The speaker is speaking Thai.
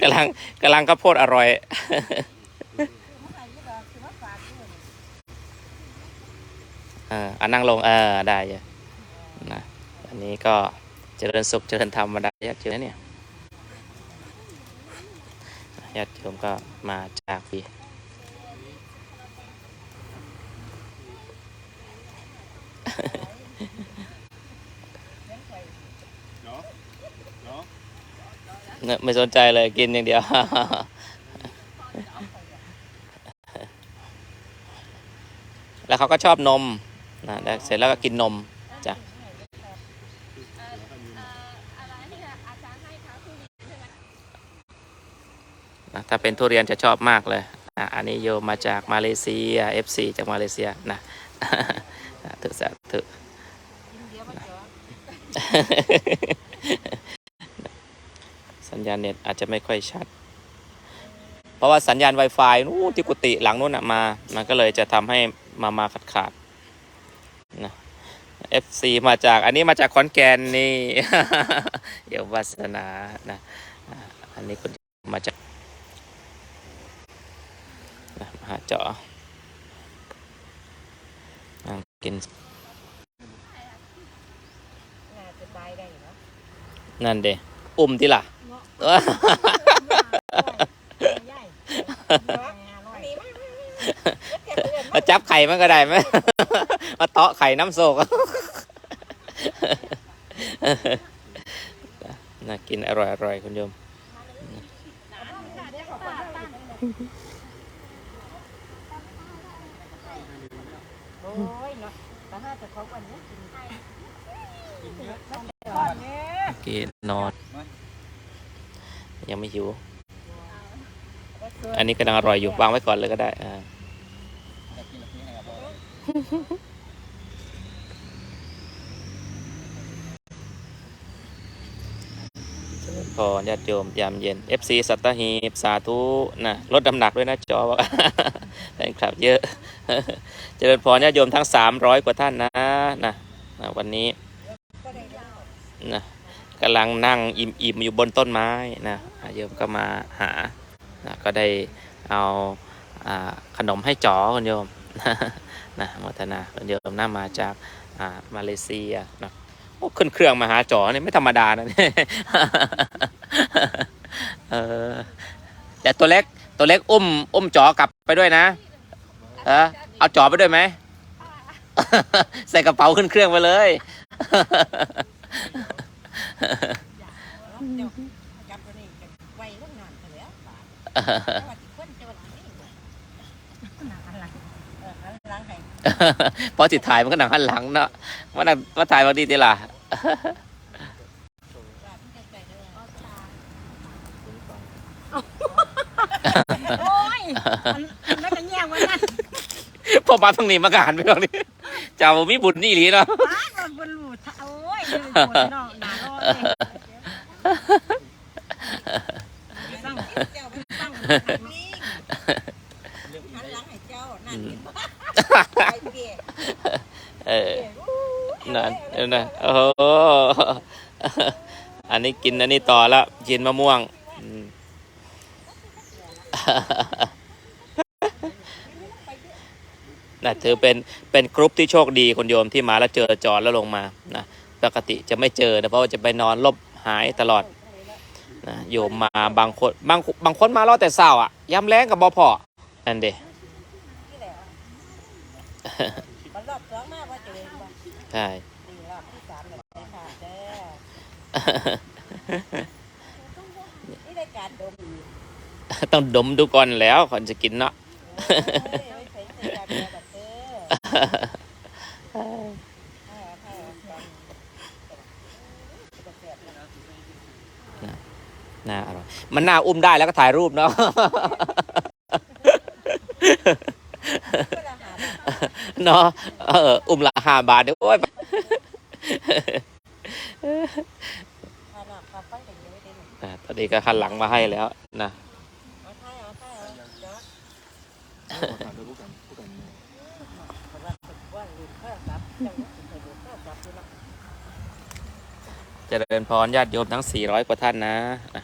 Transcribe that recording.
กำลังกำลังข้าวโพดอร่อย เอออันนั่งลง เออ ได้อยู่นะ อันนี้ก็เจริญสุขเจริญธรรมมาได้ญาติโยมนะเนี่ยญาติโยมก็มาจากพี่ เนาะเนาะ เนี่ย ไม่สนใจเลยกินอย่างเดียว แล้วเขาก็ชอบนมนะแล้วเสร็จแล้วก็กินนมจ้ะนะถ้าเป็นทุเรียนจะชอบมากเลยนะอันนี้โยมมาจากมาเลเซีย FC จากมาเลเซียนะนะถือสาธุสั ญญาณเน็ตอาจจะไม่ค่อยชัด เพราะว่าสัญญาณ Wi-Fi นู้นที่กุฏิหลังนู้นนะมา มันก็เลยจะทำให้มามาขาดขาดๆนะ FC มาจากอันนี้มาจากขอนแก่นนี่เดี๋ยววาสนานะอ่าอันนี้คุณมาจากนะมหาเจาะนั่งกินน่าจะตายได้เนาะนั่นเดอุ้มที่ล่ะใหญ่เนาะนี่ มั้ยมาจับไข่มันก็ได้ไหมมาเตาะไข่น้ำโศกน่ากินอร่อยอร่อยคุณโยมโอ้ยเนาะแต่ถ้าจะเขาวันนี้กินก่อนเนี่ยกินนอน ยังไม่หิว อันนี้กำลังอร่อยอยู่วางไว้ก่อนเลยก็ได้อ่าพอญาติโยมยามเย็น FC สัตหีบสาธุนะลดน้ำหนักด้วยนะจอบอกแฟนคลับเยอะ เจริญพรญาติโยมทั้ง 300 กว่าท่านนะนะนะวันนี้นะกำลังนั่งอิ่มๆอยู่บนต้นไม้นะ โยมก็มาหานะก็ได้เอาอาขนมให้จ๋อคุณโยมนะโมทนาคุณโยมน่ามาจากามาเลเซียนะโอ้ขึ้นเครื่องมาหาจ๋อเนี่ยไม่ธรรมดานะเนี่ยเออแต่ตัวเล็กตัวเล็กอุ้มอุ้มจ๋อกลับไปด้วยนะเออเอาจ๋อไปด้วยไหมใส่กระเป๋าขึ้นเครื่องไปเลย จับตัวนี้จะไวลูกนอนไปแล้วป่าแต่ว่าที่คนจะวันนี้หนาหลังเออหลังให้พอจิตถ่ายมันก็หนังหันหลังเนาะมันน่ะมาถ่ายบางทีทีล่ะโอ้ยมันมันแย่งวันนั้นพอมาตรงนี้มากหันไปตรงนี้เจ้ามีบุญนี่หลีเนาะป้ามันบนหลุดโอ้ยบนนอกหนาโอ้ยตั้งเจ้าตั้ง นี่หันหลังให้เจ้านั่นไปเบี้ยเออนั่นเออนะโอ้โหอันนี้กินอันนี้ต่อแล้วกินมะม่วงอืมนะถือเป็นเป็นกรุ๊ปที่โชคดีคนโยมที่มาแล้วเจอจอดแล้วลงมานะปกติจะไม่เจอนะเพราะว่าจะไปนอนลบหายตลอด นะโยมมาบางคนบางบางคนมารอแต่เศร้าอะย้ำแรงกับบอพอนั่นเด้มันรอบสองมาว่าเจอใช่ดีรอบที่สามเลยค่ะเด้อนี่รายการดมต้องดมดูก่อนแล้วก่อนจะกินเนาะไว้ใส่ใจยาแบบเด้อให้อภัยกันจะเสียบนะ น่าอร่อยมันน่าอุ้มได้แล้วก็ถ่ายรูปเนาะเวลาหาบ้านเนาะเอออุ้มละห้าบาทเดี๋ยวโอ้ยพาหนักพาไฟกันเยอะเด้ออะตอนนี้ก็หันหลังมาให้แล้วนะเอาไทยเอาไทยเอาเด้อถามด้วยผู้กันผู้กันเพราะว่าเป็นว่าลืมโทรศัพท์จังว่าสิไปดูโทรศัพท์อยู่เนาะเจริญพรญาติโยมทั้ง 400 กว่าท่านนะอะ